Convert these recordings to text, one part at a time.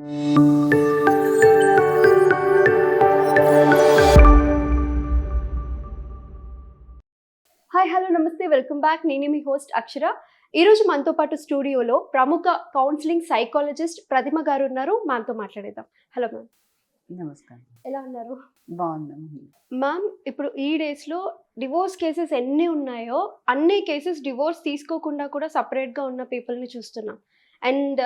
Hi hello నమస్తే. Welcome back నేను మీ హోస్ట్ అక్షర. ఈరోజు మనతో పాటు స్టూడియోలో ప్రముఖ కౌన్సిలింగ్ సైకాలజిస్ట్ ప్రతిమ గారు ఉన్నారు. మనతో మాట్లాడేద్దాం. హలో మ్యామ్ నమస్కారం. ఎలా ఉన్నారు? బాగున్నాం. మ్యామ్ ఇప్పుడు ఈ డేస్లో డివోర్స్ కేసెస్ ఎన్ని ఉన్నాయో అన్ని కేసెస్ డివోర్స్ తీసుకోకుండా కూడా సపరేట్గా ఉన్న పీపుల్ని చూస్తున్నాం. అండ్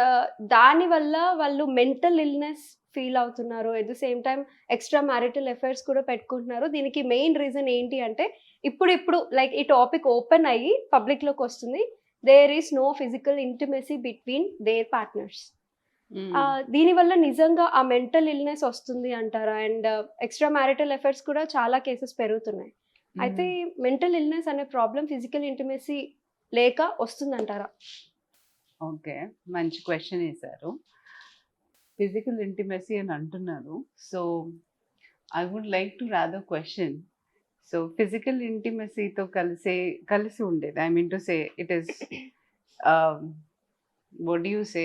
దానివల్ల వాళ్ళు మెంటల్ ఇల్నెస్ ఫీల్ అవుతున్నారు. At the same time extra marital affairs కూడా పెట్టుకుంటున్నారు. దీనికి మెయిన్ రీజన్ ఏంటి అంటే ఇప్పుడు ఇప్పుడు లైక్ ఈ టాపిక్ ఓపెన్ అయ్యి పబ్లిక్లోకి వస్తుంది. There is no physical intimacy between their partners. దీనివల్ల నిజంగా ఆ మెంటల్ ఇల్నెస్ వస్తుంది అంటారా? అండ్ ఎక్స్ట్రా మ్యారిటల్ ఎఫర్ట్స్ కూడా చాలా కేసెస్ పెరుగుతున్నాయి. అయితే మెంటల్ ఇల్నెస్ అనే ప్రాబ్లం ఫిజికల్ ఇంటిమెసీ లేక వస్తుందంటారా? ఓకే మంచి క్వశ్చన్ వేశారు. ఫిజికల్ ఇంటిమెసీ అని అంటున్నారు. So I would like to rather question so physical ఇంటిమెసీతో కలిసే కలిసి ఉండేది. I mean to say it is what you say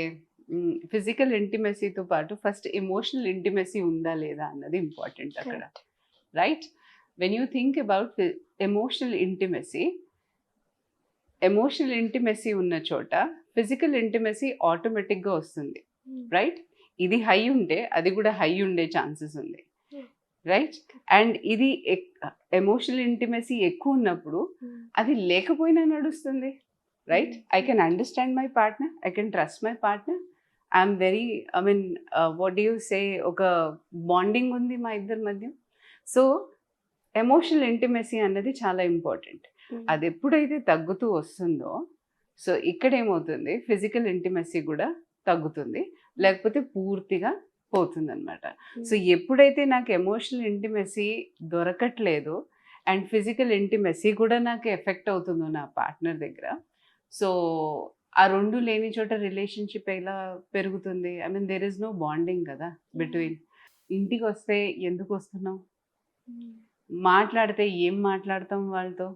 physical ఇంటిమెసీతో పాటు ఫస్ట్ ఎమోషనల్ ఇంటిమెసీ ఉందా లేదా అన్నది ఇంపార్టెంట్ అక్కడ. Right when you think about emotional intimacy emotional intimacy ఉన్న చోట ఫిజికల్ ఇంటిమెసీ ఆటోమేటిక్గా వస్తుంది. రైట్? ఇది హై ఉంటే అది కూడా హై ఉండే ఛాన్సెస్ ఉంది. రైట్? అండ్ ఇది ఎమోషనల్ ఇంటిమెసీ ఎక్కువ ఉన్నప్పుడు అది లేకపోయినా నడుస్తుంది. Right? I can understand my partner I can trust my partner. I'm very I mean what you say ఒక బాండింగ్ ఉంది మా ఇద్దరి మధ్య. సో ఎమోషనల్ ఇంటిమెసీ అన్నది చాలా ఇంపార్టెంట్. అది ఎప్పుడైతే తగ్గుతూ వస్తుందో సో ఇక్కడ ఏమవుతుంది ఫిజికల్ ఇంటిమెసీ కూడా తగ్గుతుంది. లేకపోతే పూర్తిగా పోతుంది అనమాట సో ఎప్పుడైతే నాకు ఎమోషనల్ ఇంటిమెసీ దొరకట్లేదు అండ్ ఫిజికల్ ఇంటిమెసీ కూడా నాకు ఎఫెక్ట్ అవుతుందో నా పార్ట్నర్ దగ్గర సో ఆ రెండు లేని చోట రిలేషన్షిప్ ఎలా పెరుగుతుంది? I mean there is no bonding కదా బిట్వీన్ ఇంటికి వస్తే ఎందుకు వస్తున్నాం మాట్లాడితే ఏం మాట్లాడతాం వాళ్ళతో?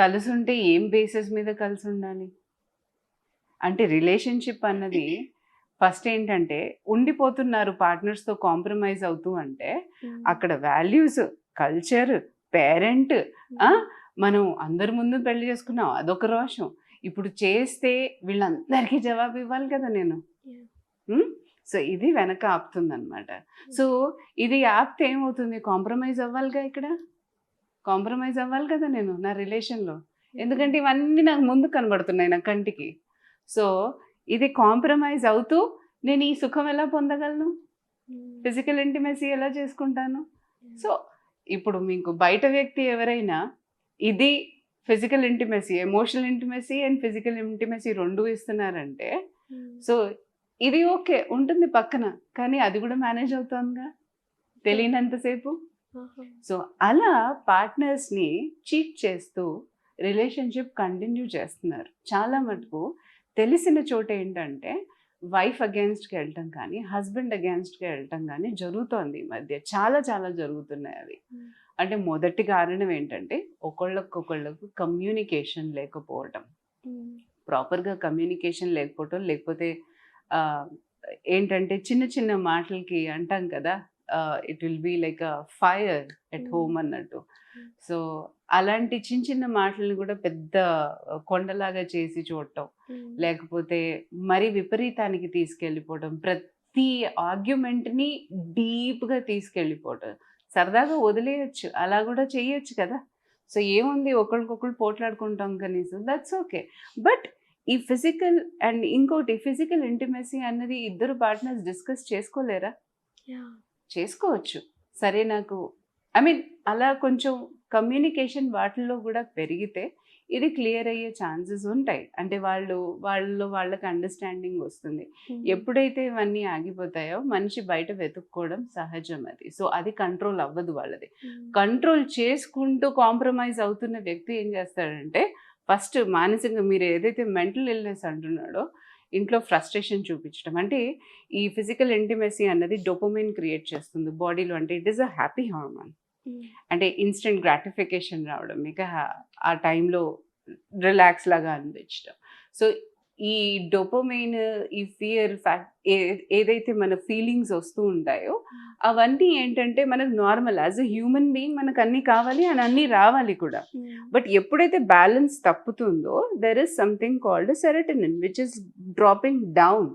కలిసి ఉంటే ఏం బేసిస్ మీద కలిసి ఉండాలి అంటే రిలేషన్షిప్ అన్నది ఫస్ట్ ఏంటంటే ఉండిపోతున్నారు పార్ట్నర్స్తో కాంప్రమైజ్ అవుతూ అంటే అక్కడ వాల్యూస్ కల్చర్ పేరెంట్? మనం అందరి ముందు పెళ్ళి చేసుకున్నాం అదొక రోషం. ఇప్పుడు చేస్తే వీళ్ళందరికీ జవాబు ఇవ్వాలి కదా నేను. సో ఇది వెనక ఆపుతుంది అనమాట సో ఇది ఆపితే ఏమవుతుంది? కాంప్రమైజ్ అవ్వాలిగా ఇక్కడ? కాంప్రమైజ్ అవ్వాలి కదా నేను నా రిలేషన్లో. ఎందుకంటే ఇవన్నీ నాకు ముందు కనబడుతున్నాయి నా కంటికి. సో ఇది కాంప్రమైజ్ అవుతూ నేను ఈ సుఖం ఎలా పొందగలను? ఫిజికల్ ఇంటిమెసీ ఎలా చేసుకుంటాను? సో ఇప్పుడు మీకు బయట వ్యక్తి ఎవరైనా ఇది physical intimacy emotional intimacy and physical intimacy రెండు ఇస్తున్నారంటే సో ఇది ఓకే ఉంటుంది పక్కన. కానీ అది కూడా మేనేజ్ అవుతుందిగా? తెలియనంతసేపు సో అలా పార్ట్నర్స్ని చీట్ చేస్తూ రిలేషన్షిప్ కంటిన్యూ చేస్తున్నారు. చాలా మటుకు తెలిసిన చోట ఏంటంటే వైఫ్ అగేన్స్ట్కి వెళ్ళటం కానీ హస్బెండ్ అగేన్స్ట్కి వెళ్ళటం కానీ జరుగుతోంది ఈ మధ్య. చాలా చాలా జరుగుతున్నాయి అవి. అంటే మొదటి కారణం ఏంటంటే ఒకళ్ళకొకళ్ళకు కమ్యూనికేషన్ లేకపోవటం. ప్రాపర్గా కమ్యూనికేషన్ లేకపోవటం లేకపోతే ఏంటంటే చిన్న చిన్న మాటలకి అంటాం కదా it will be like a fire at. Home అన్నట్టు. సో అలాంటి చిన్న చిన్న మాటలను కూడా పెద్ద కొండలాగా చేసి చూడటం. లేకపోతే మరి విపరీతానికి తీసుకెళ్ళిపోవటం ప్రతి ఆర్గ్యుమెంట్ని డీప్గా తీసుకెళ్ళిపోవటం. సరదాగా వదిలేయచ్చు అలా కూడా చేయొచ్చు కదా. సో ఏముంది ఒకరికొకరు పోట్లాడుకుంటాం కనీసం దట్స్ ఓకే బట్ ఈ ఫిజికల్ అండ్ ఇంకోటి ఫిజికల్ ఇంటిమెసీ అన్నది ఇద్దరు పార్ట్నర్స్ డిస్కస్ చేసుకోలేరా? చేసుకోవచ్చు. సరే నాకు ఐ మీన్ అలా కొంచెం కమ్యూనికేషన్ వాటిల్లో కూడా పెరిగితే ఇది క్లియర్ అయ్యే ఛాన్సెస్ ఉంటాయి. అంటే వాళ్ళు వాళ్ళలో వాళ్ళకి అండర్స్టాండింగ్ వస్తుంది. ఎప్పుడైతే ఇవన్నీ ఆగిపోతాయో మనిషి బయట వెతుక్కోవడం సహజం అది. సో అది కంట్రోల్ అవ్వదు వాళ్ళది. కంట్రోల్ చేసుకుంటూ కాంప్రమైజ్ అవుతున్న వ్యక్తి ఏం చేస్తాడంటే ఫస్ట్ మానసికంగా మీరు ఏదైతే మెంటల్ ఇల్నెస్ అంటున్నాడో ఇంట్లో ఫ్రస్ట్రేషన్ చూపించడం అంటే ఈ ఫిజికల్ ఇంటిమెసీ అన్నది డొపమిన్ క్రియేట్ చేస్తుంది బాడీలో. అంటే it is a happy hormone. అంటే ఇన్స్టెంట్ గ్రాటిఫికేషన్ రావడం. ఆ- ఆ టైంలో రిలాక్స్ లాగా అనిపించడం సో ఈ డొపమైన్ ఈ ఫియర్ ఫ్యాక్ట్ ఏదైతే మన ఫీలింగ్స్ వస్తూ ఉంటాయో అవన్నీ ఏంటంటే మనకు normal. As a human being మనకు అన్నీ కావాలి అండ్ అన్నీ రావాలి కూడా. బట్ ఎప్పుడైతే balance తప్పుతుందో there is something called serotonin which is dropping down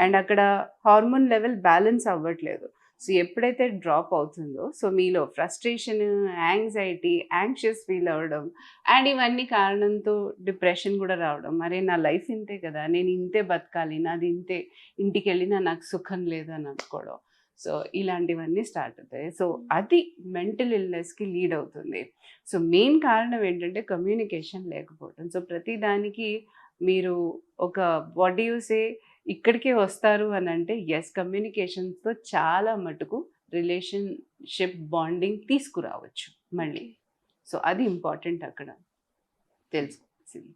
and అక్కడ హార్మోన్ లెవెల్ బ్యాలెన్స్ అవ్వట్లేదు. సో ఎప్పుడైతే డ్రాప్ అవుతుందో సో మీలో ఫ్రస్ట్రేషన్ యాంగ్జైటీ యాంగ్షియస్ ఫీల్ అవ్వడం అండ్ ఇవన్నీ కారణంతో డిప్రెషన్ కూడా రావడం. మరి నా లైఫ్ ఇంతే కదా నేను ఇంతే బతకాలి నాది ఇంతే ఇంటికి వెళ్ళినా నాకు సుఖం లేదు అని అనుకోవడం. సో ఇలాంటివన్నీ స్టార్ట్ అవుతాయి. సో అది మెంటల్ ఇల్నెస్కి లీడ్ అవుతుంది. సో మెయిన్ కారణం ఏంటంటే కమ్యూనికేషన్ లేకపోవడం. సో ప్రతి దానికి మీరు ఒక వాట్ యూ సే ఇక్కడికే వస్తారు అని అంటే ఎస్ కమ్యూనికేషన్స్తో చాలా మటుకు రిలేషన్షిప్ బాండింగ్ తీసుకురావచ్చు మళ్ళీ. సో అది ఇంపార్టెంట్ అక్కడ. తెలుసుకోవాల్సింది